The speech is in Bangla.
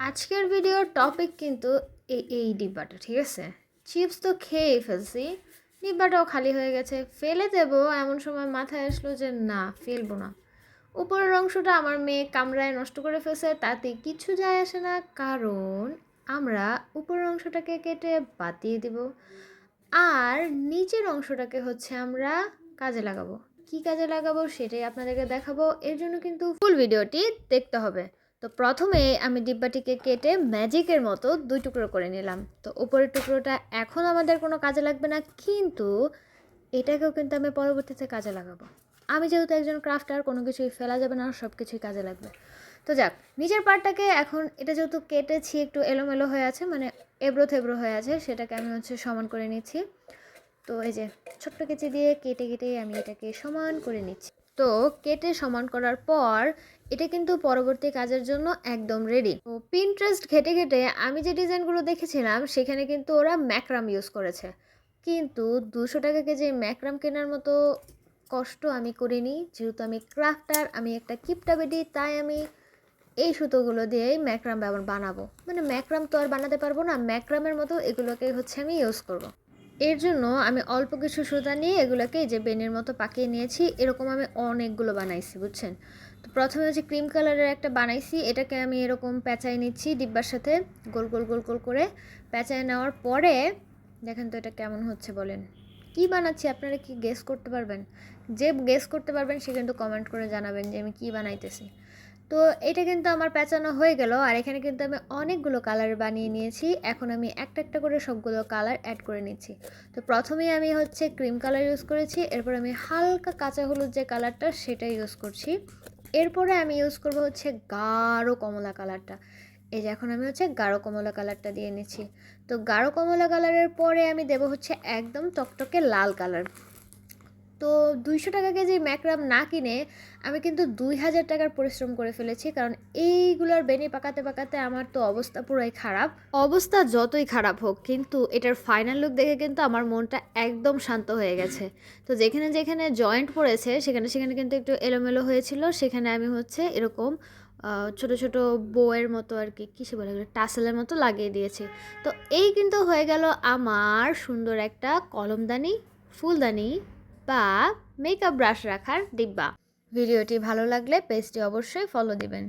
আজকের ভিডিওর টপিক কিন্তু এই ডিব্বাটা, ঠিক আছে? চিপস তো খেয়েই ফেলছি। ডিব্বাটাও খালি হয়ে গেছে। ফেলে দেবো, এমন সময় মাথায় আসলো যে না, ফেলব না। উপরের অংশটা আমার মেয়ে কামড়ায় নষ্ট করে ফেলছে, তাতে কিছু যায় আসে না, কারণ আমরা উপরের অংশটাকে কেটে বাদ দিয়ে দিব। আর নিচের অংশটাকে হচ্ছে আমরা কাজে লাগাবো। কি কাজে লাগাবো সেটাই আপনাদেরকে দেখাবো। এর জন্য কিন্তু ফুল ভিডিওটি দেখতে হবে। তো প্রথমে আমি ডিব্বাটিকে কেটে ম্যাজিকের মতো দুই টুকরো করে নিলাম। তো উপরের টুকরোটা এখন আমাদের কোনো কাজে লাগবে না, কিন্তু এটাকেও কিন্তু আমি পরবর্তীতে কাজে লাগাবো। আমি যেহেতু একজন ক্রাফটার, কোনো কিছুই ফেলা যাবে না সব কিছুই কাজে লাগবে। তো যাক নিচের পার্টটাকে এখন এটা যেহেতু কেটেছি, একটু এলোমেলো হয়ে আছে মানে এবড়ো থেবড়ো হয়ে আছে, সেটাকে আমি হচ্ছে সমান করে নিচ্ছি। তো এই যে ছোট্ট কেচি দিয়ে কেটে কেটে আমি এটাকে সমান করে নিচ্ছি। তো কেটে সমান করার পর এটা কিন্তু পরবর্তী কাজের জন্য একদম রেডি তো পিন্টারেস্ট ঘেটে ঘেটে আমি যে ডিজাইনগুলো দেখেছিলাম, সেখানে কিন্তু ওরা ম্যাকরাম ইউজ করেছে। কিন্তু দুশো টাকা কেজি ম্যাকরাম কেনার মতো কষ্ট আমি করিনি। যেহেতু আমি ক্রাফটার আমি একটা কিপটা বেডি তাই আমি এই সুতোগুলো দিয়েই ম্যাকরাম ব্যবহার বানাবো। মানে ম্যাকরাম তো আর বানাতে পারব না, ম্যাকরামের মতো এগুলোকে হচ্ছে আমি ইউজ করব। এর জন্য আমি অল্প কিছু সুতা নিয়ে এগুলোকে যে বেনের মতো পাকিয়ে নিয়েছি। এরকম আমি অনেকগুলো বানাইছি, বুঝছেন? তো প্রথমে হচ্ছে ক্রিম কালারের একটা বানাইছি, এটাকে আমি এরকম পেঁচাই নিচ্ছি ডিব্বার সাথে, গোল গোল গোল গোল করে। পেঁচায় নেওয়ার পরে, দেখেন তো এটা কেমন হচ্ছে বলেন। কি বানাচ্ছি আপনারা কি গেস করতে পারবেন? যে গেস করতে পারবেন, সে কিন্তু কমেন্ট করে জানাবেন যে আমি কি বানাইতেছি। তো এটা কিন্তু আমার পেঁচানো হয়ে গেল। আর এখানে কিন্তু আমি অনেকগুলো কালার বানিয়ে নিয়েছি। এখন আমি একটা একটা করে সবগুলো কালার অ্যাড করে নিচ্ছি। তো প্রথমেই আমি হচ্ছে ক্রিম কালার ইউজ করেছি। এরপর আমি হালকা কাঁচা হলুদ যে কালারটা সেটা ইউজ করছি। এরপরে আমি ইউজ করব হচ্ছে গাঢ় কমলা কালারটা এই যে এখন আমি হচ্ছে গাঢ় কমলা কালারটা দিয়ে নিচ্ছি। তো গাঢ় কমলা কালারের পরে আমি দেব হচ্ছে একদম টকটকে লাল কালার তো দুইশো টাকা কেজি ম্যাকরাম না কিনে আমি কিন্তু দুই হাজার টাকার পরিশ্রম করে ফেলেছি, কারণ এইগুলোর বেনি পাকাতে পাকাতে আমার তো অবস্থা পুরোই খারাপ। অবস্থা যতই খারাপ হোক, কিন্তু এটার ফাইনাল লুক দেখে কিন্তু আমার মনটা একদম শান্ত হয়ে গেছে। তো যেখানে যেখানে জয়েন্ট পড়েছে, সেখানে সেখানে কিন্তু একটু এলোমেলো হয়েছিল, সেখানে আমি হচ্ছে এরকম ছোট ছোট বউয়ের মতো আর কি, কিসে বলে টাসেলের মতো লাগিয়ে দিয়েছি। তো এই কিন্তু হয়ে গেল আমার সুন্দর একটা কলমদানি, ফুলদানি বা মেকআপ ব্রাশ রাখার ডিব্বা ভিডিওটি ভালো লাগলে পেজটি অবশ্যই ফলো দিবেন।